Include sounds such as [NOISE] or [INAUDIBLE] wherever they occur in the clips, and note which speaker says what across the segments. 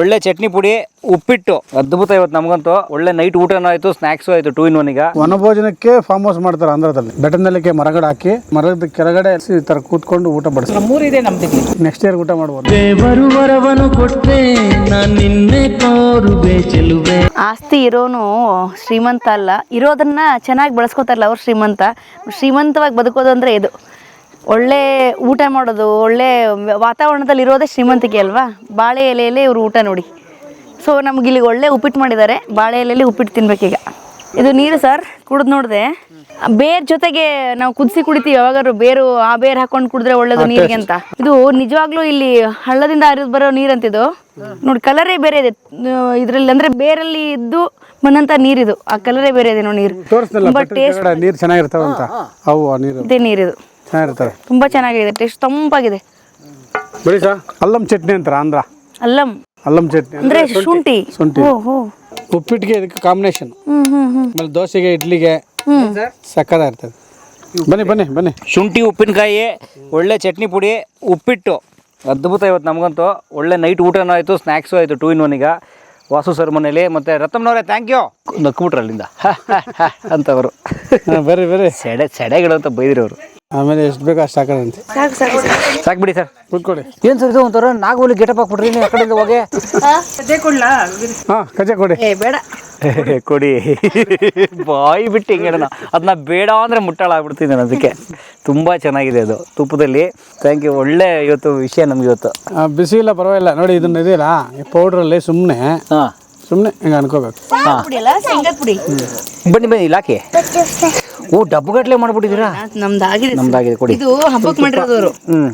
Speaker 1: ಒಳ್ಳೆ ಚಟ್ನಿ ಪುಡಿ ಉಪ್ಪಿಟ್ಟು ಅದ್ಭುತ ಇವತ್ತು ನಮಗಂತೂ. ಒಳ್ಳೆ ನೈಟ್ ಊಟನೂ ಆಯ್ತು ಸ್ನಾಕ್ಸ್ ಆಯ್ತು ಟೂ ಇನ್ ಒನ್ ಈಗ.
Speaker 2: ವನಭೋಜನಕ್ಕೆ ಫಾರ್ಮ್ ಹೌಸ್ ಮಾಡ್ತಾರೆ ಆಂಧ್ರದಲ್ಲಿ. ಬೆಟ್ಟನಲ್ಲಿಕ್ಕೆ ಮರಗಡೆ ಹಾಕಿ ಮರದ ಕೆಳಗಡೆ ಈ ತರ ಕೂತ್ಕೊಂಡು ಊಟ ಬಡಿಸ್ತಾರೆ.
Speaker 3: ನಮ್ಮೂರಿದೆ ನಮ್ದು
Speaker 2: ನೆಕ್ಸ್ಟ್ ಇಯರ್ ಊಟ ಮಾಡ್ಬೋದು.
Speaker 4: ದೇವರು ಬರವನು ಕೊಟ್ರೆ ನಾನ್ ನಿನ್ನೆ ತೋರುವೆ ಚೆಲುವೆ.
Speaker 5: ಆಸ್ತಿ ಇರೋನು ಶ್ರೀಮಂತ ಅಲ್ಲ. ಇರೋದನ್ನ ಚೆನ್ನಾಗಿ ಬಳಸ್ಕೋತಾರಲ್ಲ ಅವ್ರು ಶ್ರೀಮಂತ. ಶ್ರೀಮಂತವಾಗಿ ಬದುಕೋದು ಅಂದ್ರೆ ಇದು. ಒಳ್ಳೆ ಊಟ ಮಾಡೋದು ಒಳ್ಳೆ ವಾತಾವರಣದಲ್ಲಿ ಇರೋದೇ ಶ್ರೀಮಂತಿಕೆ ಅಲ್ವಾ? ಬಾಳೆ ಎಲೆಯಲ್ಲಿ ಇವರು ಊಟ ನೋಡಿ. ಸೊ ನಮ್ಗೆ ಇಲ್ಲಿ ಒಳ್ಳೆ ಉಪ್ಪಿಟ್ಟು ಮಾಡಿದ್ದಾರೆ. ಬಾಳೆ ಎಲೆಯಲ್ಲಿ ಉಪ್ಪಿಟ್ಟು ತಿನ್ಬೇಕೀಗ. ಇದು ನೀರು ಸರ್ ಕುಡಿದು ನೋಡಿದೆ. ಬೇರ್ ಜೊತೆಗೆ ನಾವು ಕುದಿಸಿ ಕುಡಿತೀವಿ ಯಾವಾಗಾದ್ರು ಬೇರು ಆ ಬೇರ್ ಹಾಕೊಂಡು ಕುಡಿದ್ರೆ ಒಳ್ಳೇದು ನೀರಿಗೆ ಅಂತ. ಇದು ನಿಜವಾಗ್ಲೂ ಇಲ್ಲಿ ಹಳ್ಳದಿಂದ ಹರಿದು ಬರೋ ನೀರಂತಿದು. ನೋಡಿ ಕಲರೇ ಬೇರೆ ಇದೆ. ಇದರಲ್ಲಿ ಅಂದ್ರೆ ಬೇರಲ್ಲಿ ಇದ್ದು ಬಂದಂತ ನೀರಿದು. ಆ ಕಲರೇ ಬೇರೆ ಇದೆ ನೋಡಿ ನೀರು. ತುಂಬಾ ಟೇಸ್ಟ್
Speaker 2: ನೀರು ಚೆನ್ನಾಗಿರ್ತಾವಂತ. ಅವು ನೀರು.
Speaker 5: ಇದೆ ನೀರಿದು.
Speaker 2: ಚೆನ್ನಾಗಿರ್ತವೆ
Speaker 5: ತುಂಬಾ ಚೆನ್ನಾಗಿದೆ ಟೇಸ್ಟ್ ತಂಪಾಗಿದೆ.
Speaker 2: ಬಿಡಿ ಸರ್. ಅಲ್ಲಂ ಚಟ್ನಿ ಅಂತಾರೆ ಆಂಧ್ರ.
Speaker 5: ಅಲ್ಲಂ.
Speaker 2: ಅಲ್ಲಂ ಚಟ್ನಿ
Speaker 5: ಅಂದ್ರೆ ಶುಂಠಿ.
Speaker 2: ಶುಂಠಿ. ಉಪ್ಪಿಟ್ಟಿಗೆ ಇದಕ್ಕೆ ಕಾಂಬಿನೇಷನ್
Speaker 5: ಹ್ಮ್ ಹ್ಮ್ ಹ್ಮ್.
Speaker 2: ಆಮೇಲೆ ದೋಸೆಗೆ ಇಡ್ಲಿಗೆ ಸಕ್ಕದಾಗಿರ್ತದೆ ಬನ್ನಿ ಬನ್ನಿ ಬನ್ನಿ.
Speaker 1: ಶುಂಠಿ ಉಪ್ಪಿನಕಾಯಿ ಒಳ್ಳೆ ಚಟ್ನಿ ಪುಡಿ ಉಪ್ಪಿಟ್ಟು. ಅದ್ಭುತ ಇವತ್ತು ನಮಗಂತೂ. ಒಳ್ಳೆ ನೈಟ್ ಊಟನೂ ಆಯಿತು ಸ್ನ್ಯಾಕ್ಸು ಆಯಿತು ಟೂ ಇನ್ ಒನ್ ಈಗ. ವಾಸು ಸರ್ ಮನೇಲಿ ಮತ್ತು ರತಮ್ನವರೇ ಥ್ಯಾಂಕ್ ಯು ನಕ್ಬಿಟ್ರು ಅಲ್ಲಿಂದ. [LAUGHS] ಅಂತವರು.
Speaker 2: ಹಾ, ಬರ್ರಿ ಬರ್ರಿ.
Speaker 1: ಸೆಡೆ ಸೆಡೆಗಳು ಅಂತ ಬೈದ್ರಿ ಅವರು
Speaker 2: ಆಮೇಲೆ ಎಷ್ಟು ಬೇಕು ಅಷ್ಟು ಹಾಕೋಣಂತೆ
Speaker 5: ಸಾಕು ಸಾಕು ಸಾಕು.
Speaker 1: ಸಾಕು ಬಿಡಿ ಸರ್.
Speaker 2: ಕುತ್ಕೊಳ್ಳಿ.
Speaker 1: ಏನು ಸರ್ ಇದು ಒಂಥರ ನಾಗೋಲಿ ಗೆಟಪ್ ಹಾಕ್ಬಿಟ್ರಿ ನೀವು ಆ ಕಡೆಯಿಂದ ಹೋಗಿ?
Speaker 3: ಅದೇ ಕೊಡ್ಲಾ?
Speaker 2: ಹಾಂ ಕಜೆ ಕೊಡಿ.
Speaker 5: ಏ ಬೇಡ.
Speaker 1: ಕೊಡಿ. ಬಾಯಿ ಬಿಟ್ಟು ಹಿಂಗೆ ಹೇಳೋಣ ಅದನ್ನ ಬೇಡ ಅಂದರೆ ಮುಟ್ಟಾಳ ಆಗ್ಬಿಡ್ತೀನಿ ನಾನು ಅದಕ್ಕೆ. ತುಂಬ ಚೆನ್ನಾಗಿದೆ ಅದು. ತುಪ್ಪದಲ್ಲಿ. ಥ್ಯಾಂಕ್ ಯು ಒಳ್ಳೆ ಇವತ್ತು ವಿಷಯ ನಮ್ಗೆ ಇವತ್ತು.
Speaker 2: ಆ, ಬಿಸಿ ಇಲ್ಲ ಪರವಾಗಿಲ್ಲ. ನೋಡಿ ಇದನ್ನ ಇದೆಯಲ್ಲ ಈ ಪೌಡ್ರಲ್ಲಿ ಸುಮ್ಮನೆ
Speaker 1: ಹಾಂ.
Speaker 2: ಸುಮ್ಮನೆ ಹಿಂಗೆ ಅನ್ಕೋಬೇಕು.
Speaker 5: ಶೇಂಗಾದ್ ಪುಡಿ ಅಲ್ಲ? ಶೇಂಗಾದ ಪುಡಿ.
Speaker 1: ಬನ್ನಿ ಬನ್ನಿ ಇಲಾಖೆ ಓ ಡಬ್ಬುಗಟ್ಲೆ ಮಾಡ್ಬಿಟ್ಟಿದ್ದೀರಾ?
Speaker 5: ನಮ್ದಾಗಿದೆ.
Speaker 1: ನಮ್ದಾಗಿದೆ ಕೊಡಿ.
Speaker 5: ಇದು ಹಬ್ಬಕ್ಕೆ ಮಾಡಿರೋದವರು.
Speaker 1: ಹ್ಞೂ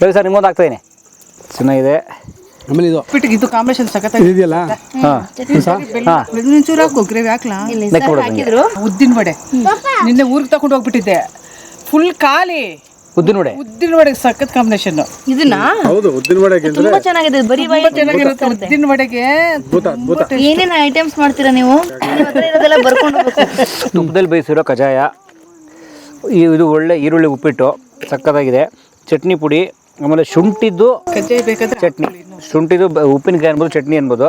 Speaker 1: ಸರಿ ಸರ್ ಆಗ್ತಾಯಿನಿ ಚೆನ್ನಾಗಿದೆ.
Speaker 2: ಆಮೇಲೆ ಇದು
Speaker 3: ಉಪ್ಪಿಟ್ಟಿಗೆ ಇದು ಕಾಂಬಿನೇಷನ್ ಸಖತ್
Speaker 2: ಇದೆಯಲ್ಲ
Speaker 1: ಹಾಂ. ಹಾಂ.
Speaker 3: ಚೂರು ಹಾಕು ಗ್ರೇವಿ ಹಾಕ್ಲಾ? ಉದ್ದಿನ ವಡೆ. ನಿನ್ನೆ ಊರಿಗೆ ತಗೊಂಡು ಹೋಗ್ಬಿಟ್ಟಿದ್ದೆ. ಫುಲ್ ಖಾಲಿ.
Speaker 1: ಉದ್ದಿನ ವಡೆ
Speaker 3: ಉದ್ದಿನ ವಡೆಗೆ ಸಖತ್ ಕಾಂಬಿನೇಷನ್
Speaker 5: ಇದನ್ನ?
Speaker 2: ಹೌದು ಉದ್ದಿನ ವಡೆಗೆ
Speaker 5: ತುಂಬಾ ಚೆನ್ನಾಗಿದೆ ಬರಿ ಬಾಯಿ
Speaker 3: ಚೆನ್ನಾಗಿರುತ್ತೆ ಉದ್ದಿನ ವಡೆಗೆ
Speaker 2: ಅದ್ಭುತ ಅದ್ಭುತ
Speaker 5: ಏನೇನು ಐಟಮ್ಸ್ ಮಾಡ್ತೀರಾ ನೀವು? ನಿಮ್ಮ ಇರೋದೆಲ್ಲ ಬರ್ಕೊಂಡು ಹೋಗ್ಬೇಕು
Speaker 1: ತುಪ್ಪದಲ್ಲಿ ಬೇಯಿಸಿರೋ ಕಜಾಯ ಇದು ಒಳ್ಳೆ ಈರುಳ್ಳಿ ಉಪ್ಪಿಟ್ಟು ಸಕ್ಕತ್ತಾಗಿದೆ. ಚಟ್ನಿ ಪುಡಿ ಆಮೇಲೆ ಶುಂಠಿದ್ದು ಚಟ್ನಿ. ಶುಂಠಿದು ಉಪ್ಪಿನಕಾಯಿ ಅನ್ಬೋದು ಚಟ್ನಿ ಅನ್ಬೋದು.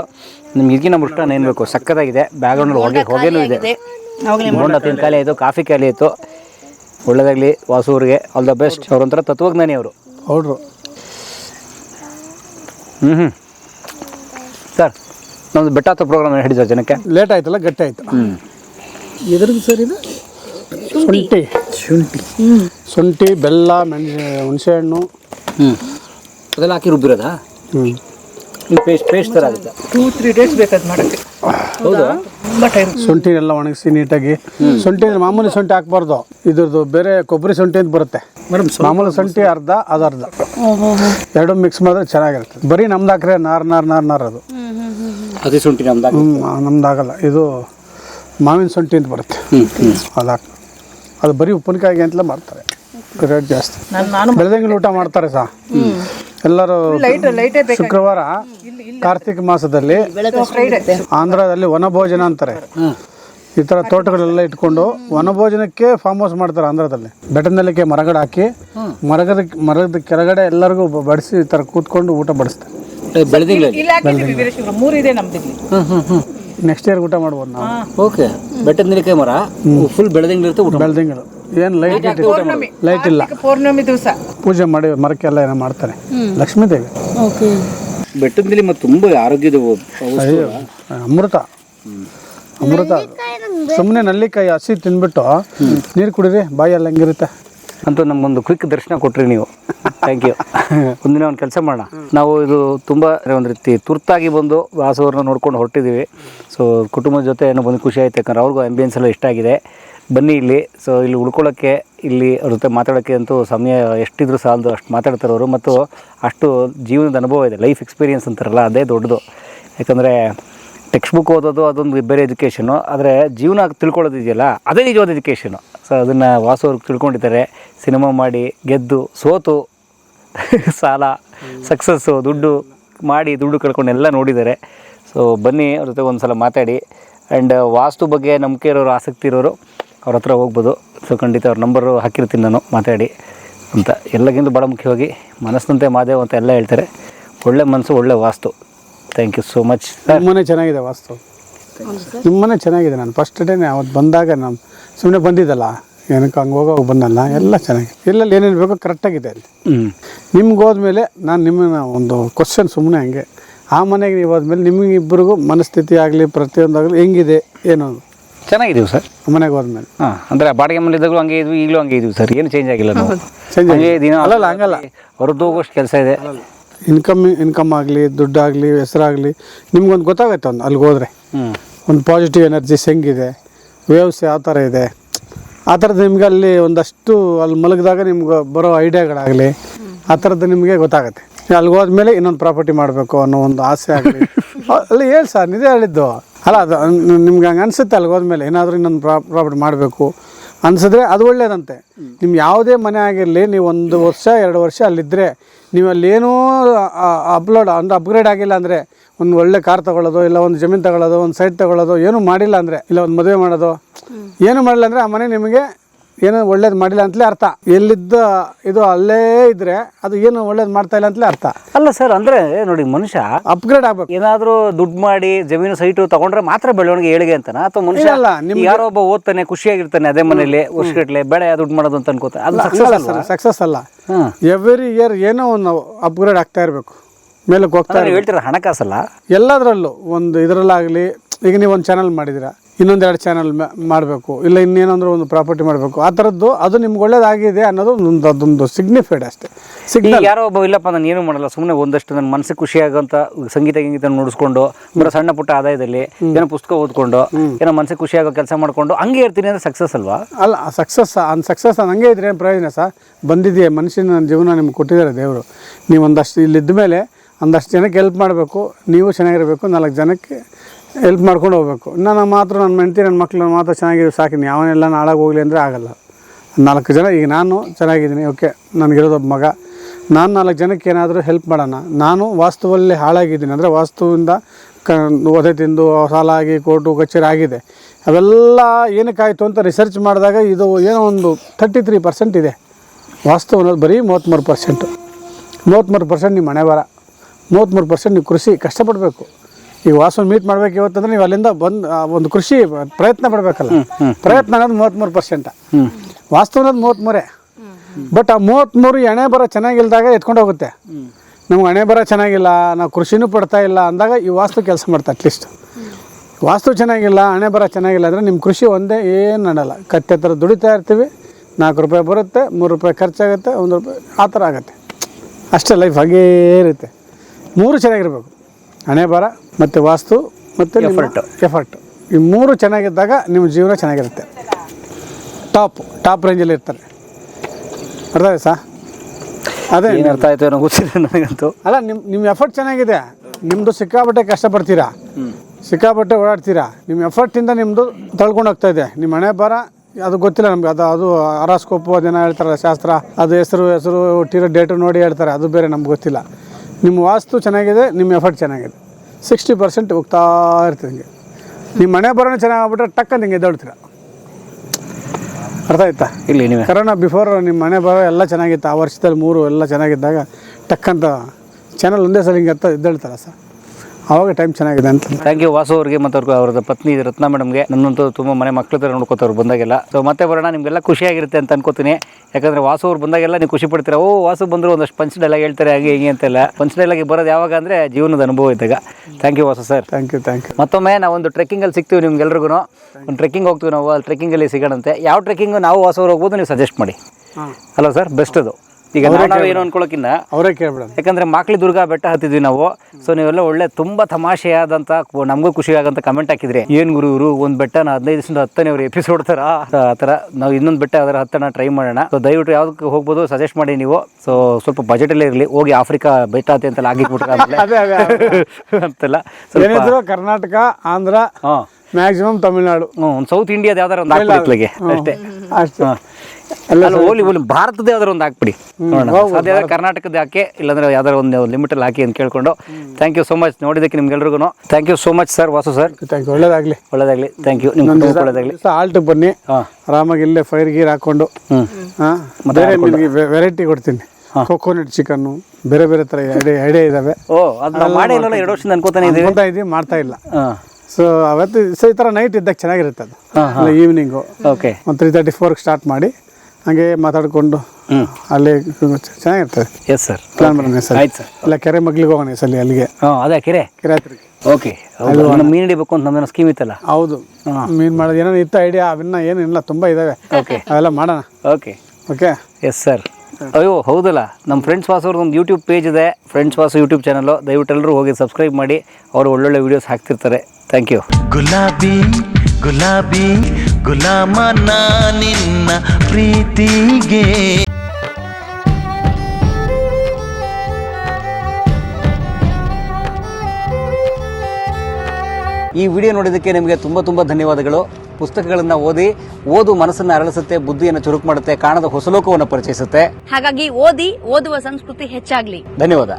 Speaker 1: ನಿಮ್ಗೆ ಇದಕ್ಕಿಂತ ಮುಷ್ಟ ಏನು ಬೇಕು? ಸಕ್ಕತ್ತಾಗಿದೆ. ಬ್ಯಾಗ್ರೌಂಡಲ್ಲಿ ಹೊಗೆ ಹೊಗೆನೂ ಇದೆ. ಬೋಂಡ ಖಾಲಿ ಆಯಿತು ಕಾಫಿ ಖಾಲಿ ಆಯಿತು. ಒಳ್ಳೆದಾಗಲಿ ವಾಸು ಅವ್ರಿಗೆ. ಆಲ್ ದ ಬೆಸ್ಟ್ ಅವ್ರೊಂಥರ ತತ್ವಜ್ಞಾನಿ ಅವರು.
Speaker 2: ಹೌಡ್ರು
Speaker 1: ಹ್ಞೂ ಹ್ಞೂ ಸರ್ ನಮ್ಮದು ಬೆಟ್ಟ ಹತ್ತೋ ಪ್ರೋಗ್ರಾಮ್ ಹಿಡಿದ ಜನಕ್ಕೆ?
Speaker 2: ಲೇಟ್ ಆಯ್ತಲ್ಲ ಗಟ್ಟಿ ಆಯ್ತು. ಇದ್ರದ್ದು ಸರ್ ಇದು? ಶುಂಠಿ. ಶುಂಠಿ. ಶುಂಠಿ ಬೆಲ್ಲ ಮೆಣಸೆ ಹುಣಸೆಹಣ್ಣು.
Speaker 1: ಹ್ಞೂ ಅದೆಲ್ಲ ಹಾಕಿ ರುಬ್ಬಿರೋದಾ?
Speaker 2: ಹ್ಞೂ
Speaker 1: ಪೇಸ್ಟ್ ಪೇಸ್ಟ್ ಥರ ಆಗುತ್ತೆ.
Speaker 3: ಟೂ ತ್ರೀ ಡೇಸ್ ಬೇಕಾದ್ ಮಾಡಕ್ಕೆ.
Speaker 1: ಹೌದಾ?
Speaker 3: ತುಂಬ ಟೈಮ್
Speaker 2: ಶುಂಠಿ ಎಲ್ಲ ಒಣಗಿಸಿ ನೀಟಾಗಿ. ಶುಂಠಿ ಅಂದ್ರೆ ಮಾಮೂಲಿ ಶುಂಠಿ ಹಾಕ್ಬಾರ್ದು. ಇದ್ರದ್ದು ಬೇರೆ ಕೊಬ್ಬರಿ ಶುಂಠಿ ಅಂತ ಬರುತ್ತೆ. ಮಾಮೂಲಿ ಶುಂಠಿ ಅರ್ಧ ಅದು ಅರ್ಧ. ಎರಡು ಮಿಕ್ಸ್ ಮಾಡಿದ್ರೆ ಚೆನ್ನಾಗಿರುತ್ತೆ. ಬರೀ ನಮ್ದು ಹಾಕ್ರೆ ನಾರ್ ನಾರ್ ನಾರ್ ನಾರ್ ಅದು.
Speaker 1: ಅದೇ ಶುಂಠಿ
Speaker 2: ನಮ್ದು ಆಗಲ್ಲ. ಇದು ಮಾವಿನ ಶುಂಠಿ ಅಂತ ಬರುತ್ತೆ. ಅದು ಹಾಕ್ ಅದು ಬರೀ ಉಪ್ಪಿನಕಾಯಿಗೆ ಅಂತಲೇ ಮಾಡ್ತಾರೆ. ರೇಟ್ ಜಾಸ್ತಿ.
Speaker 3: ನಾನು ನಾನು
Speaker 2: ಬೆಳೆದಂಗಿನ ಊಟ ಮಾಡ್ತಾರೆ ಸಾ? ಎಲ್ಲರೂ ಶುಕ್ರವಾರ ಕಾರ್ತಿಕ ಮಾಸದಲ್ಲಿ ಆಂಧ್ರದಲ್ಲಿ ವನಭೋಜನ ಅಂತಾರೆ. ಈ ತರ ತೋಟಗಳೆಲ್ಲ ಇಟ್ಕೊಂಡು ವನಭೋಜನಕ್ಕೆ ಫಾರ್ಮ್ ಹೌಸ್ ಮಾಡ್ತಾರೆ ಆಂಧ್ರದಲ್ಲಿ. ಬೆಟ್ಟನಲ್ಲಿಕ್ಕೆ ಮರಗಡೆ ಹಾಕಿ ಮರಗದ ಮರದ ಕೆಳಗಡೆ ಎಲ್ಲರಿಗೂ ಬಡಿಸಿ ಈ ತರ ಕೂತ್ಕೊಂಡು ಊಟ ಬಡಿಸ್ತಾರೆ. ನೆಕ್ಸ್ಟ್ ಇಯರ್ ಊಟ ಮಾಡ್ಬೋದು ನಾವು.
Speaker 1: ಓಕೆ ಬೆಟ್ಟದ ಮರ. ಫುಲ್ ಬೆಳೆದಿಂಗ್ಳಿರುತ್ತೆ ಊಟ
Speaker 2: ಬೆಳ್ದಿಂಗಳು. ಏನು ಲೈಟ್ ಲೈಟ್ ಇಲ್ಲ.
Speaker 3: ಪೌರ್ಣಮಿ ದಿವಸ.
Speaker 2: ಪೂಜೆ ಮಾಡಿ ಮರಕ್ಕೆಲ್ಲ ಏನೋ ಮಾಡ್ತಾರೆ. ಲಕ್ಷ್ಮೀ ದೇವಿ.
Speaker 1: ಬೆಟ್ಟದಲ್ಲಿ ಮತ್ತೆ ಮತ್ತು ತುಂಬ ಆರೋಗ್ಯದ.
Speaker 2: ಅಮೃತ. ಅಮೃತ. ಸುಮ್ಮನೆ ನಲ್ಲಿಕಾಯಿ ಹಸಿ ತಿನ್ಬಿಟ್ಟು ನೀರು ಕುಡೀರಿ ಬಾಯಲ್ಲಿ ಹೆಂಗಿರುತ್ತೆ?
Speaker 1: ಅಂತ ನಮ್ಗೊಂದು ಕ್ವಿಕ್ ದರ್ಶನ ಕೊಟ್ರಿ ನೀವು. ಥ್ಯಾಂಕ್ ಯು ಒಂದಿನ ಒಂದು ಕೆಲಸ ಮಾಡೋಣ. ನಾವು ಇದು ತುಂಬ ಒಂದು ರೀತಿ ತುರ್ತಾಗಿ ಬಂದು ವಾಸವರನ್ನ ನೋಡ್ಕೊಂಡು ಹೊರಟಿದ್ದೀವಿ. ಸೊ ಕುಟುಂಬದ ಜೊತೆ ಏನೋ ಬಂದು ಖುಷಿ ಆಯ್ತು ಯಾಕಂದ್ರೆ ಅವ್ರಿಗೂ ಆಂಬಿಯನ್ಸ್ ಎಲ್ಲ ಇಷ್ಟ ಆಗಿದೆ. ಬನ್ನಿ ಇಲ್ಲಿ. ಸೊ ಇಲ್ಲಿ ಉಳ್ಕೊಳ್ಳೋಕ್ಕೆ ಇಲ್ಲಿ ಅವ್ರ ಜೊತೆ ಮಾತಾಡೋಕ್ಕೆ ಅಂತೂ ಸಮಯ ಎಷ್ಟಿದ್ರು ಸಾಲದು, ಅಷ್ಟು ಮಾತಾಡ್ತಾರೆ ಅವರು. ಮತ್ತು ಅಷ್ಟು ಜೀವನದ ಅನುಭವ ಇದೆ. ಲೈಫ್ ಎಕ್ಸ್ಪೀರಿಯನ್ಸ್ ಅಂತಾರಲ್ಲ, ಅದೇ ದೊಡ್ಡದು. ಯಾಕಂದರೆ ಟೆಕ್ಸ್ಟ್ ಬುಕ್ ಓದೋದು, ಅದೊಂದು ಬೇರೆ ಎಜುಕೇಷನು ಆದರೆ ಜೀವನ ತಿಳ್ಕೊಳ್ಳೋದು ಇದೆಯಲ್ಲ, ಅದೇ ನಿಜವಾದ ಎಜುಕೇಷನು ಸೊ ಅದನ್ನು ವಾಸು ಅವ್ರಿಗೆ ತಿಳ್ಕೊಂಡಿದ್ದಾರೆ. ಸಿನಿಮಾ ಮಾಡಿ, ಗೆದ್ದು, ಸೋತು, [LAUGHS] ಸಾಲ ಸಕ್ಸಸ್ಸು ದುಡ್ಡು ಮಾಡಿ, ದುಡ್ಡು ಕಳ್ಕೊಂಡು ಎಲ್ಲ ನೋಡಿದ್ದಾರೆ. ಸೊ ಬನ್ನಿ, ಅವ್ರ ಜೊತೆ ಒಂದು ಸಲ ಮಾತಾಡಿ. ಆ್ಯಂಡ್ ವಾಸ್ತು ಬಗ್ಗೆ ನಂಬಿಕೆ ಇರೋರು, ಆಸಕ್ತಿ ಇರೋರು ಅವ್ರ ಹತ್ರ ಹೋಗ್ಬೋದು. ಸೊ ಖಂಡಿತ ಅವ್ರ ನಂಬರು ಹಾಕಿರ್ತೀನಿ ನಾನು ಮಾತಾಡಿ ಅಂತ. ಎಲ್ಲಕ್ಕಿಂತ ಭಾಳ ಮುಖ್ಯವಾಗಿ ಮನಸ್ಸಿನಂತೆ ಮಾದೇವ್ ಅಂತ ಎಲ್ಲ ಹೇಳ್ತಾರೆ. ಒಳ್ಳೆ ಮನಸ್ಸು ಒಳ್ಳೆ ವಾಸ್ತು. ಥ್ಯಾಂಕ್ ಯು ಸೋ ಮಚ್
Speaker 2: ನಿಮ್ಮನೆ ಚೆನ್ನಾಗಿದೆ ವಾಸ್ತು. ನಿಮ್ಮನೆ ಚೆನ್ನಾಗಿದೆ ನಾನು. ಫಸ್ಟ್ ಡೇನೆ ಅವತ್ತು ಬಂದಾಗ ನಾನು ಸುಮ್ಮನೆ ಬಂದಿದ್ದಲ್ಲ. ಏನಕ್ಕೆ ಹಂಗೆ ಹೋಗೋವಾಗ ಬಂದಲ್ಲ. ಎಲ್ಲ ಚೆನ್ನಾಗಿದೆ. ಎಲ್ಲೆಲ್ಲಿ ಏನೇನು ಬೇಕೋ ಕರೆಕ್ಟಾಗಿದೆ ಅಲ್ಲಿ.
Speaker 1: ಹ್ಞೂ
Speaker 2: ನಿಮ್ಗೆ ಹೋದ್ಮೇಲೆ ನಾನು ನಿಮ್ಮನ್ನ ಒಂದು ಕ್ವಶನ್ ಸುಮ್ಮನೆ ಹಂಗೆ ಆ ಮನೆಗೆ ನೀವು ಹೋದ್ಮೇಲೆ ನಿಮಗೆ ಇಬ್ಬರಿಗೂ ಮನಸ್ಥಿತಿ ಆಗಲಿ ಪ್ರತಿಯೊಂದಾಗಲಿ ಹೆಂಗಿದೆ ಏನು?
Speaker 1: ಚೆನ್ನಾಗಿದ್ದೀವಿ ಸರ್.
Speaker 2: ಮನೆಗೆ ಹೋದ್ಮೇಲೆ.
Speaker 1: ಹಾಂ ಅಂದರೆ ಬಾಡಿಗೆ ಮನೆ ಇದ್ದಾಗಲೂ ಹಂಗೆ ಇದ್ವಿ ಈಗಲೂ ಹಂಗೆ ಇದೀವಿ ಸರ್. ಏನು ಚೇಂಜ್ ಆಗಿಲ್ಲ ನಾವು.
Speaker 2: Change
Speaker 1: ಹಂಗೆ ದಿನ
Speaker 2: ಅಲ್ಲಲ್ಲ, ಹಂಗಲ್ಲ.
Speaker 1: ಹೊರದು ಹೋಗೋಷ್ಟು ಕೆಲಸ ಇದೆ.
Speaker 2: ಇನ್ಕಮ್ ಇನ್ಕಮ್ ಆಗಲಿ ದುಡ್ಡಾಗಲಿ ಹೆಸರಾಗಲಿ ನಿಮ್ಗೊಂದು ಗೊತ್ತಾಗುತ್ತೆ ಒಂದು ಅಲ್ಲಿಗೆ ಹೋದರೆ.
Speaker 1: ಹ್ಞೂ
Speaker 2: ಒಂದು ಪಾಸಿಟಿವ್ ಎನರ್ಜಿಸ್ ಹೆಂಗಿದೆ ವೇವ್ಸ್ ಯಾವ ಥರ ಇದೆ. ಆ ಥರದ್ದು ನಿಮ್ಗೆ ಅಲ್ಲಿ ಒಂದಷ್ಟು ಅಲ್ಲಿ ಮಲಗಿದಾಗ ನಿಮ್ಗೆ ಬರೋ ಐಡಿಯಾಗಳಾಗಲಿ ಆ ಥರದ್ದು ನಿಮಗೆ ಗೊತ್ತಾಗುತ್ತೆ. ಅಲ್ಲಿಗೆ ಹೋದ್ಮೇಲೆ ಇನ್ನೊಂದು ಪ್ರಾಪರ್ಟಿ ಮಾಡಬೇಕು ಅನ್ನೋ ಒಂದು ಆಸೆ ಆಗಲಿ. [LAUGHS] ಅಲ್ಲಿ ಹೇಳಿ ಸರ್ ನಿಜ ಹೇಳಿದ್ದು. ಅಲ್ಲ ಅದು ನಿಮ್ಗೆ ಹಂಗೆ ಅನಿಸುತ್ತೆ ಅಲ್ಲಿಗೆ ಹೋದ್ಮೇಲೆ ಏನಾದರೂ ಇನ್ನೊಂದು ಪ್ರಾ ಪ್ರಾಪರ್ಟಿ ಮಾಡಬೇಕು. ಅನಿಸಿದ್ರೆ ಅದು ಒಳ್ಳೇದಂತೆ. ನಿಮ್ಗೆ ಯಾವುದೇ ಮನೆ ಆಗಿರಲಿ ನೀವು ಒಂದು ವರ್ಷ ಎರಡು ವರ್ಷ ಅಲ್ಲಿದ್ದರೆ ನೀವು ಅಲ್ಲೇನೂ ಅಪ್ಲೋಡ್ ಅಂದರೆ ಅಪ್ಗ್ರೇಡ್ ಆಗಿಲ್ಲ ಅಂದರೆ ಒಂದು ಒಳ್ಳೆ ಕಾರ್ ತಗೊಳ್ಳೋದು ಇಲ್ಲ ಒಂದು ಜಮೀನು ತಗೊಳ್ಳೋದು ಒಂದು ಸೈಟ್ ತಗೊಳ್ಳೋದು ಏನೂ ಮಾಡಿಲ್ಲ ಅಂದರೆ ಇಲ್ಲ ಒಂದು ಮದುವೆ ಮಾಡೋದು ಏನು ಮಾಡಿಲ್ಲ ಅಂದರೆ ಆ ಮನೆ ನಿಮಗೆ ಏನೋ ಒಳ್ಳೇದು ಮಾಡಿಲ್ಲ ಅಂತಲೇ ಅರ್ಥ. ಎಲ್ಲಿದ್ದ ಇದು ಅಲ್ಲೇ ಇದ್ದರೆ ಅದು ಏನು ಒಳ್ಳೇದು ಮಾಡ್ತಾ ಇಲ್ಲ ಅಂತಲೇ ಅರ್ಥ.
Speaker 1: ಅಲ್ಲ ಸರ್ ಅಂದ್ರೆ ನೋಡಿ ಮನುಷ್ಯ
Speaker 2: ಅಪ್ಗ್ರೇಡ್ ಆಗ್ಬೇಕು.
Speaker 1: ಏನಾದರೂ ದುಡ್ಡು ಮಾಡಿ ಜಮೀನು ಸೈಟು ತಗೊಂಡ್ರೆ ಮಾತ್ರ ಬೆಳವಣಿಗೆ ಏಳಿಗೆ ಅಂತಾನ? ಅಥವಾ ಮನುಷ್ಯ
Speaker 2: ಅಲ್ಲ ನಿಮ್ಗೆ-
Speaker 1: ಯಾರೋ ಒಬ್ಬ ಓದ್ತಾನೆ ಖುಷಿಯಾಗಿರ್ತಾನೆ ಅದೇ ಮನೇಲಿ ವರ್ಷಗಟ್ಲೆ ಬೆಳೆ ದುಡ್ಡು ಮಾಡೋದು ಅಂತ ಅನ್ಕೋತ ಅದು ಸಕ್ಸಸ್ ಸರ್
Speaker 2: ಸಕ್ಸಸ್ ಅಲ್ಲ. ಎವ್ರಿ ಇಯರ್ ಏನೋ ಒಂದು ಅಪ್ಗ್ರೇಡ್ ಆಗ್ತಾ ಇರಬೇಕು. ಮೇಲಕ್ಕೆ ಹೋಗ್ತಾ
Speaker 1: ನೀವು ಹೇಳ್ತೀರ ಹಣಕಾಸಲ್ಲ?
Speaker 2: ಎಲ್ಲದರಲ್ಲೂ ಒಂದು ಇದರಲ್ಲಾಗಲಿ ಈಗ ನೀವು ಒಂದು ಚಾನಲ್ ಮಾಡಿದ್ದೀರಾ. ಇನ್ನೊಂದೆರಡು ಚಾನಲ್ ಮಾಡಬೇಕು. ಇಲ್ಲ ಇನ್ನೇನಂದ್ರೆ ಒಂದು ಪ್ರಾಪರ್ಟಿ ಮಾಡಬೇಕು. ಆ ಥರದ್ದು ಅದು ನಿಮ್ಗೆ ಒಳ್ಳೇದಾಗಿದೆ ಅನ್ನೋದು ಒಂದು ಅದೊಂದು ಸಿಗ್ನಿಫೈಡ್ ಅಷ್ಟೇ.
Speaker 1: ಸಿಗ್ನಿ
Speaker 2: ಸಿಗ್ನಲ್
Speaker 1: ಯಾರೋ ಒಬ್ಬ ಇಲ್ಲಪ್ಪ ನಾನು ಏನು ಮಾಡಲ್ಲ ಸುಮ್ಮನೆ ಒಂದಷ್ಟು ನನ್ನ ಮನಸ್ಸಿಗೆ ಖುಷಿ ಆಗೋಂಥ ಸಂಗೀತ ಗೀತ ನೋಡಿಸ್ಕೊಂಡು ಬರೋ ಸಣ್ಣ ಪುಟ್ಟ ಆದಾಯದಲ್ಲಿ ಏನೋ ಪುಸ್ತಕ ಓದ್ಕೊಂಡು ಏನೋ ಮನಸ್ಸಿಗೆ ಖುಷಿ ಆಗೋ ಕೆಲಸ ಮಾಡಿಕೊಂಡು ಹಂಗೆ ಇರ್ತೀನಿ ಅಂದರೆ ಸಕ್ಸಸ್ ಅಲ್ವಾ?
Speaker 2: ಅಲ್ಲ ಸಕ್ಸಸ್ ಅನ್ ಸಕ್ಸಸ್ ಹಂಗೆ ಇದ್ರೆ ಏನು ಪ್ರಯೋಜನ ಸಹ ಬಂದಿದೆಯೇ ಮನುಷ್ಯನ ಜೀವನ ನಿಮ್ಗೆ ಕೊಟ್ಟಿದ್ದಾರೆ ದೇವರು. ನೀವು ಒಂದಷ್ಟು ಇಲ್ಲಿದ್ದ ಮೇಲೆ ಒಂದಷ್ಟು ಜನಕ್ಕೆ ಹೆಲ್ಪ್ ಮಾಡಬೇಕು ನೀವು ಚೆನ್ನಾಗಿರಬೇಕು ನಾಲ್ಕು ಜನಕ್ಕೆ ಹೆಲ್ಪ್ ಮಾಡ್ಕೊಂಡು ಹೋಗ್ಬೇಕು. ನನ್ನ ಮಾತ್ರ ನನ್ನ ಹೆಂಡತಿ ನನ್ನ ಮಕ್ಕಳು ಮಾತ್ರ ಚೆನ್ನಾಗಿದ್ದು ಸಾಕಿನಿ ಅವನೆಲ್ಲ ನಾಳಾಗಿ ಹೋಗಲಿ ಅಂದರೆ ಆಗಲ್ಲ. ನಾಲ್ಕು ಜನ, ಈಗ ನಾನು ಚೆನ್ನಾಗಿದ್ದೀನಿ, ಓಕೆ. ನನಗಿರೋದು ಒಬ್ಬ ಮಗ. ನಾನು ನಾಲ್ಕು ಜನಕ್ಕೆ ಏನಾದರೂ ಹೆಲ್ಪ್ ಮಾಡೋಣ. ನಾನು ವಾಸ್ತುವಲ್ಲಿ ಹಾಳಾಗಿದ್ದೀನಿ. ಅಂದರೆ ವಾಸ್ತುವಿಂದ ಕ, ಒದೆ ತಿಂದು ಸಾಲ ಆಗಿ ಕೋರ್ಟು, ಕಚೇರಿ ಆಗಿದೆ. ಅವೆಲ್ಲ ಏನಕ್ಕಾಯಿತು ಅಂತ ರಿಸರ್ಚ್ ಮಾಡಿದಾಗ ಇದು ಏನೋ ಒಂದು ತರ್ಟಿ ತ್ರೀ ಪರ್ಸೆಂಟ್ ಇದೆ. ವಾಸ್ತು ಅನ್ನೋದು ಬರೀ ಮೂವತ್ತ್ಮೂರು ಪರ್ಸೆಂಟು ಮೂವತ್ತ್ಮೂರು ಪರ್ಸೆಂಟ್ ನಿಮ್ಮ ಮನೆ ಬರ ಮೂವತ್ತ್ಮೂರು ಪರ್ಸೆಂಟ್ ನೀವು ಕೃಷಿ ಕಷ್ಟಪಡಬೇಕು. ಈಗ ವಾಸನ ಮೀಟ್ ಮಾಡ್ಬೇಕು ಇವತ್ತಂದ್ರೆ ನೀವು ಅಲ್ಲಿಂದ ಬಂದು ಒಂದು ಕೃಷಿ ಪ್ರಯತ್ನ ಪಡ್ಬೇಕಲ್ಲ. ಪ್ರಯತ್ನ ಅನ್ನೋದು ಮೂವತ್ತ್ಮೂರು ಪರ್ಸೆಂಟ್ ವಾಸ್ತವ ಅನ್ನೋದು ಮೂವತ್ತ್ಮೂರೇ ಬಟ್ ಆ ಮೂವತ್ತ್ಮೂರು ಎಣೆ ಬರ ಚೆನ್ನಾಗಿಲ್ದಾಗ ಎತ್ಕೊಂಡು ಹೋಗುತ್ತೆ. ನಮ್ಗೆ ಹಣೆ ಬರ ಚೆನ್ನಾಗಿಲ್ಲ ನಾವು ಕೃಷಿನೂ ಪಡ್ತಾ ಇಲ್ಲ ಅಂದಾಗ ಈ ವಾಸ್ತು ಕೆಲಸ ಮಾಡ್ತಾ ಅಟ್ಲೀಸ್ಟ್ ವಾಸ್ತು ಚೆನ್ನಾಗಿಲ್ಲ ಹಣೆ ಬರ ಚೆನ್ನಾಗಿಲ್ಲ ಅಂದರೆ ನಿಮ್ಮ ಕೃಷಿ ಒಂದೇ ಏನು ನಡಲ್ಲ. ಕತ್ತೆ ಥರ ದುಡಿತಾ ಇರ್ತೀವಿ ನಾಲ್ಕು ರೂಪಾಯಿ ಬರುತ್ತೆ ಮೂರು ರೂಪಾಯಿ ಖರ್ಚಾಗುತ್ತೆ ಒಂದು ರೂಪಾಯಿ ಆ ಥರ ಆಗುತ್ತೆ. ಅಷ್ಟೇ ಲೈಫ್ ಹಾಗೇ ಇರುತ್ತೆ. ಮೂರು ಚೆನ್ನಾಗಿರ್ಬೇಕು. ಹಣೆ ಬರ ಮತ್ತು ವಾಸ್ತು ಮತ್ತು
Speaker 1: ಎಫರ್ಟ್
Speaker 2: ಎಫರ್ಟ್ ಈ ಮೂರು ಚೆನ್ನಾಗಿದ್ದಾಗ ನಿಮ್ಮ ಜೀವನ ಚೆನ್ನಾಗಿರುತ್ತೆ. ಟಾಪ್ ಟಾಪ್ ರೇಂಜಲ್ಲಿ ಇರ್ತಾರೆ. ಅರ್ಥ ಸಾ ಅದೇ
Speaker 1: ಏನು ಅರ್ಥ ಆಯ್ತು ಏನೋ ಗೊತ್ತಿಲ್ಲ ನನಗಂತೂ.
Speaker 2: ಅಲ್ಲ ನಿಮ್ಮ ನಿಮ್ಮ ಎಫರ್ಟ್ ಚೆನ್ನಾಗಿದೆ. ನಿಮ್ಮದು ಸಿಕ್ಕಾಪಟ್ಟೆ ಕಷ್ಟಪಡ್ತೀರಾ? ಸಿಕ್ಕಾಪಟ್ಟೆ ಓಡಾಡ್ತೀರಾ? ನಿಮ್ಮ ಎಫರ್ಟಿಂದ ನಿಮ್ಮದು ತಳ್ಕೊಂಡು ಹೋಗ್ತಾ ಇದೆ. ನಿಮ್ಮ ಹಣೆ ಬರ ಅದು ಗೊತ್ತಿಲ್ಲ ನಮಗೆ. ಅದು ಅದು ಅರಾಸ್ಕೋಪು ಅದೇನೋ ಹೇಳ್ತಾರೆ ಶಾಸ್ತ್ರ. ಅದು ಹೆಸರು ಹೆಸರು ಹುಟ್ಟಿರೋ ಡೇಟು ನೋಡಿ ಹೇಳ್ತಾರೆ. ಅದು ಬೇರೆ ನಮ್ಗೆ ಗೊತ್ತಿಲ್ಲ. ನಿಮ್ಮ ವಾಸ್ತು ಚೆನ್ನಾಗಿದೆ ನಿಮ್ಮ ಎಫರ್ಟ್ ಚೆನ್ನಾಗಿದೆ. ಸಿಕ್ಸ್ಟಿ ಪರ್ಸೆಂಟ್ ಹೋಗ್ತಾ ಇರ್ತದೆ ಹಿಂಗೆ. ನಿಮ್ಮ ಮನೆ ಬರೋಣ ಚೆನ್ನಾಗಿಬಿಟ್ರೆ ಟಕ್ಕ ಹಿಂಗೆ ಎದ್ದೇಳ್ತೀರ. ಅರ್ಥ ಆಯ್ತಾ?
Speaker 1: ಇಲ್ಲಿ ನೀವೇ.
Speaker 2: ಕರೋನಾ ಬಿಫೋರ್ ನಿಮ್ಮ ಮನೆ ಬರೋ ಎಲ್ಲ ಚೆನ್ನಾಗಿತ್ತು ಆ ವರ್ಷದಲ್ಲಿ ಮೂರು ಎಲ್ಲ ಚೆನ್ನಾಗಿದ್ದಾಗ ಟಕ್ಕಂತ ಚಾನಲ್ ಒಂದೇ ಸಲ ಹಿಂಗೆ ಎತ್ತ ಎದ್ದೇಳ್ತಾರ ಸರ್? ಆವಾಗ ಟೈಮ್ ಚೆನ್ನಾಗಿದೆ ಅಂತ.
Speaker 1: ಥ್ಯಾಂಕ್ ಯು ವಾಸು ಅವ್ರಿಗೆ ಮತ್ತು ಅವ್ರ ಅವ್ರದ ಪತ್ನಿ ರತ್ನ ಮೇಡಮ್ಗೆ ನನ್ನಂತೂ ತುಂಬ ಮನೆ ಮಕ್ಳ ಥರ ನೋಡ್ಕೋತಾರೆ ಬಂದಾಗೆಲ್ಲ. ಸೊ ಮತ್ತೆ ಬರೋಣ ನಿಮಗೆಲ್ಲ ಖುಷಿಯಾಗಿರುತ್ತೆ ಅಂತ ಅನ್ಕೋತೀನಿ. ಯಾಕಂದ್ರೆ ವಾಸು ಅವ್ರು ಬಂದಾಗೆಲ್ಲ ನೀವು ಖುಷಿ ಪಡ್ತೀರಾ? ಓ ವಾಸು ಬಂದರು ಒಂದಷ್ಟು ಪಂಚ್ ಡೈಲಾಗ್ ಹೇಳ್ತಾರೆ ಹಾಗೆ ಹೀಗೆ ಅಂತೆಲ್ಲ. ಪಂಚ್ ಡೈಲಾಗ್ ಬರೋದು ಯಾವಾಗ ಅಂದರೆ ಜೀವನದ ಅನುಭವ ಇದ್ದಾಗ. Thank you Vasu sir
Speaker 2: thank you thank you
Speaker 1: ಮತ್ತೊಮ್ಮೆ ನಾವೊಂದು ಟ್ರೆಕ್ಕಿಂಗಲ್ಲಿ ಸಿಗ್ತೀವಿ ನಿಮ್ಗೆಲ್ರಿಗೂ ಒಂದು ಟ್ರೆಕ್ಕಿಂಗ್ ಹೋಗ್ತೀವಿ ನಾವು ಅಲ್ಲಿ ಟ್ರೆಕ್ಕಿಂಗಲ್ಲಿ ಸಿಗೋಣಂತೆ. ಯಾವ ಟ್ರೆಕ್ಕಿಂಗ್ ನಾವು ವಾಸವ್ರು ಹೋಗ್ಬೋದು ನೀವು ಸಜೆಸ್ಟ್ ಮಾಡಿ. ಹಲೋ ಸರ್ ಬೆಸ್ಟ್ ಅದು. ಈಗ ನಾವು ಏನು ಅನ್ಕೊಳ್ಳೋಕ್ಕಿಂತ
Speaker 2: ಅವರೇ ಕೇಳಬೇಡ
Speaker 1: ಯಾಕಂದ್ರೆ ಮಾಕ್ಲಿ ದುರ್ಗ ಬೆಟ್ಟ ಹತ್ತಿದ್ವಿ ನಾವು. ಸೊ ನೀವೆಲ್ಲ ಒಳ್ಳೆ ತುಂಬಾ ತಮಾಷೆಯಾದಂತ ನಮ್ಗೂ ಖುಷಿ ಆಗಂತ ಕಮೆಂಟ್ ಹಾಕಿದ್ರಿ. ಏನ್ ಗುರು ಇವರು? ಒಂದ್ ಬೆಟ್ಟನ ಹದಿನೈದು ದಿವಸದಿಂದ ಹತ್ತನೇ ಅವ್ರು ಎಪಿಸೋಡ್ ತರ. ಆ ತರ ನಾವು ಇನ್ನೊಂದು ಬೆಟ್ಟ ಅದರ ಹತ್ತಣ ಟ್ರೈ ಮಾಡೋಣ. ಸೊ ದಯವಿಟ್ಟು ಯಾವ್ದಕ್ಕೆ ಹೋಗ್ಬೋದು ಸಜೆಸ್ಟ್ ಮಾಡಿ ನೀವು. ಸೊ ಸ್ವಲ್ಪ ಬಜೆಟ್ ಅಲ್ಲೇ ಇರಲಿ. ಹೋಗಿ ಆಫ್ರಿಕಾ ಬೆಟ್ಟ ಹತ್ತಿ ಅಂತೆಲ್ಲ
Speaker 2: ಆಗಿ [LAUGHS]
Speaker 1: ಅಂತಲ್ಲ.
Speaker 2: ಕರ್ನಾಟಕ ಆಂಧ್ರ
Speaker 1: ಹಾ.
Speaker 2: ಮ್ಯಾಕ್ಸಿಮಮ್ ತಮಿಳ್ನಾಡು.
Speaker 1: ಸೌತ್ ಇಂಡಿಯಾದ ಯಾವ್ದಾರ ಒಂದು ಅಷ್ಟೇ.
Speaker 2: ಅಷ್ಟೇ.
Speaker 1: ಅಲ್ಲ ಓಲಿ ಹೋಲಿ ಭಾರತದ ಯಾವ್ದಾರ ಒಂದು ಹಾಕ್ಬಿಡಿ. ಆದ್ರೆ ಕರ್ನಾಟಕದ ಹಾಕಿ ಇಲ್ಲಾಂದ್ರೆ ಯಾವ್ದಾರ ಒಂದು ಲಿಮಿಟಲ್ಲಿ ಹಾಕಿ ಅಂತ ಕೇಳ್ಕೊಂಡು. ಥ್ಯಾಂಕ್ ಯು ಸೋ ಮಚ್ ನೋಡಿದಕ್ಕೆ ನಿಮ್ಗೆಲ್ರಿಗೂ thank you so much sir Vasu sir
Speaker 2: thank you ಒಳ್ಳೇದಾಗ್ಲಿ.
Speaker 1: ಒಳ್ಳೇದಾಗ್ಲಿ. ಥ್ಯಾಂಕ್ ಯು ನಿಮ್ಮ ಒಳ್ಳೇದಾಗ್ಲಿ.
Speaker 2: ಆಲ್ಟಿಗೆ ಬನ್ನಿ. ಆರಾಮಾಗಿ ಇಲ್ಲೇ ಫೈರ್ ಗೀರ್ ಹಾಕೊಂಡು ಬೇರೆ ನಿಮಗೆ ವೆರೈಟಿ ಕೊಡ್ತೀನಿ. ಕೊಕೊನಟ್ ಚಿಕನ್ನು ಬೇರೆ ಬೇರೆ ಥರ ಐಡಿಯಾ ಐಡಿಯಾ ಇದ್ದಾವೆ
Speaker 1: ಓ ಅದು ಮಾಡಿ ಇಲ್ಲಲ್ಲ ಎರಡು ವರ್ಷದಿಂದ ಅನ್ಕೋತಾನೆ ಇದೀವಿ.
Speaker 2: ಇದ್ದೀವಿ ಮಾಡ್ತಾ ಇಲ್ಲ. ಸೊ ಅವತ್ತು ಸೊ ಈ ಥರ ನೈಟ್ ಇದ್ದಾಗ ಚೆನ್ನಾಗಿರುತ್ತೆ ಅದು. ಇಲ್ಲ ಈವ್ನಿಂಗು
Speaker 1: ಓಕೆ
Speaker 2: ಒಂದು ತ್ರೀ ತರ್ಟಿ ಫೋರ್ಗೆ ಸ್ಟಾರ್ಟ್ ಮಾಡಿ. ಹಾಗೆ ಮಾತಾಡಿಕೊಂಡು ಅಲ್ಲಿ ಚೆನ್ನಾಗಿರ್ತದೆ.
Speaker 1: ಎಸ್ ಸರ್
Speaker 2: ಪ್ಲಾನ್ ಮಾಡೋಣ ಸರ್
Speaker 1: ಆಯ್ತು ಸರ್
Speaker 2: ಇಲ್ಲ ಕೆರೆ ಮಗ್ಲಿಗೆ ಹೋಗೋಣ ಈ ಸಲ ಅಲ್ಲಿಗೆ.
Speaker 1: ಹಾಂ ಅದೇ ಕೆರೆ?
Speaker 2: ಕೆರೆ
Speaker 1: ಓಕೆ ಹೌದು ನಮ್ಮ ಮೀನು ಹಿಡಿಬೇಕು ಅಂತ ನಮ್ದೇನೋ ಸ್ಕೀಮ್ ಇತ್ತಲ್ಲ?
Speaker 2: ಹೌದು. ಮೀನು ಮಾಡೋದು ಏನೋ ಇತ್ತು ಐಡಿಯಾ ಅವನ್ನ ಏನಿಲ್ಲ ತುಂಬ ಇದ್ದಾವೆ
Speaker 1: ಓಕೆ
Speaker 2: ಅವೆಲ್ಲ ಮಾಡೋಣ.
Speaker 1: Okay
Speaker 2: okay
Speaker 1: yes sir. ಅಯ್ಯೋ ಹೌದಲ್ಲ. ನಮ್ಮ ಫ್ರೆಂಡ್ಸ್ ವಾಸ್ ಅವ್ರದ್ದು ಒಂದು ಯೂಟ್ಯೂಬ್ ಪೇಜ್ ಇದೆ. ಫ್ರೆಂಡ್ಸ್ ವಾಸು ಯೂಟ್ಯೂಬ್ ಚಾನಲು ದಯವಿಟ್ಟು ಎಲ್ಲರೂ ಹೋಗಿ ಸಬ್ಸ್ಕ್ರೈಬ್ ಮಾಡಿ. ಅವರು ಒಳ್ಳೊಳ್ಳೆ ವೀಡಿಯೋಸ್ ಹಾಕ್ತಿರ್ತಾರೆ. ಥ್ಯಾಂಕ್ ಯು
Speaker 4: ಗುಲಾಬಿ ಗುಲಾಬಿ ಗುಲಾಮ ನಿನ್ನ ಪ್ರೀತಿಗೆ.
Speaker 1: ಈ ವಿಡಿಯೋ ನೋಡಿದ್ದಕ್ಕೆ ನಿಮಗೆ ತುಂಬ ತುಂಬ ಧನ್ಯವಾದಗಳು. ಪುಸ್ತಕಗಳನ್ನು ಓದಿ ಓದು ಮನಸ್ಸನ್ನು ಅರಳಿಸುತ್ತೆ ಬುದ್ಧಿಯನ್ನು ಚುರುಕು ಮಾಡುತ್ತೆ ಕಾಣದ ಹೊಸಲೋಕವನ್ನು ಪರಿಚಯಿಸುತ್ತೆ.
Speaker 5: ಹಾಗಾಗಿ ಓದಿ ಓದುವ ಸಂಸ್ಕೃತಿ ಹೆಚ್ಚಾಗ್ಲಿ.
Speaker 1: ಧನ್ಯವಾದ.